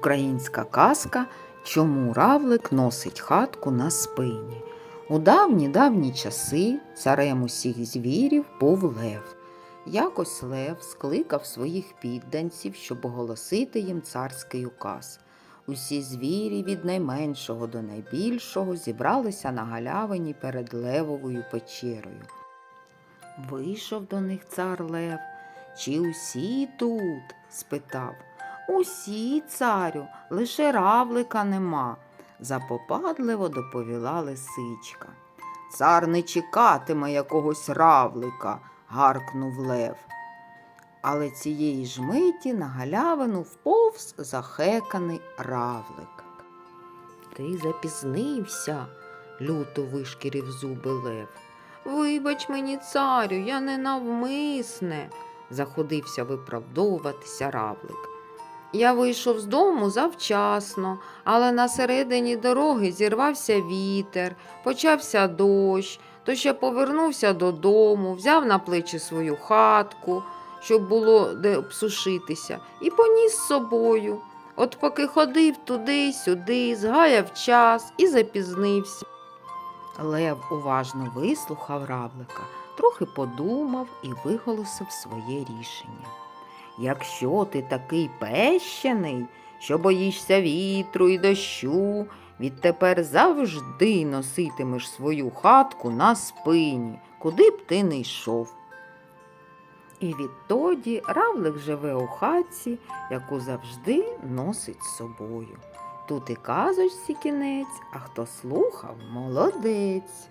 Українська казка Чому равлик носить хатку на спині. У давні давні часи царем усіх звірів був лев. Якось лев скликав своїх підданців, щоб оголосити їм царський указ. Усі звірі від найменшого до найбільшого зібралися на галявині перед левовою печерою. Вийшов до них цар Лев. Чи усі тут? спитав. Усі, царю, лише равлика нема, запопадливо доповіла лисичка. Цар не чекатиме якогось равлика, гаркнув лев. Але цієї ж миті на галявину вповз захеканий равлик. Ти запізнився, люто вишкірів зуби лев. Вибач мені, царю, я не навмисне, заходився виправдовуватися равлик. Я вийшов з дому завчасно, але на середині дороги зірвався вітер, почався дощ, то ще повернувся додому, взяв на плечі свою хатку, щоб було де обсушитися, і поніс з собою. От поки ходив туди-сюди, згаяв час і запізнився. Лев уважно вислухав равлика, трохи подумав і виголосив своє рішення. Якщо ти такий пещений, що боїшся вітру і дощу, відтепер завжди носитимеш свою хатку на спині, куди б ти не йшов. І відтоді равлик живе у хатці, яку завжди носить з собою. Тут і казочці кінець, а хто слухав, молодець.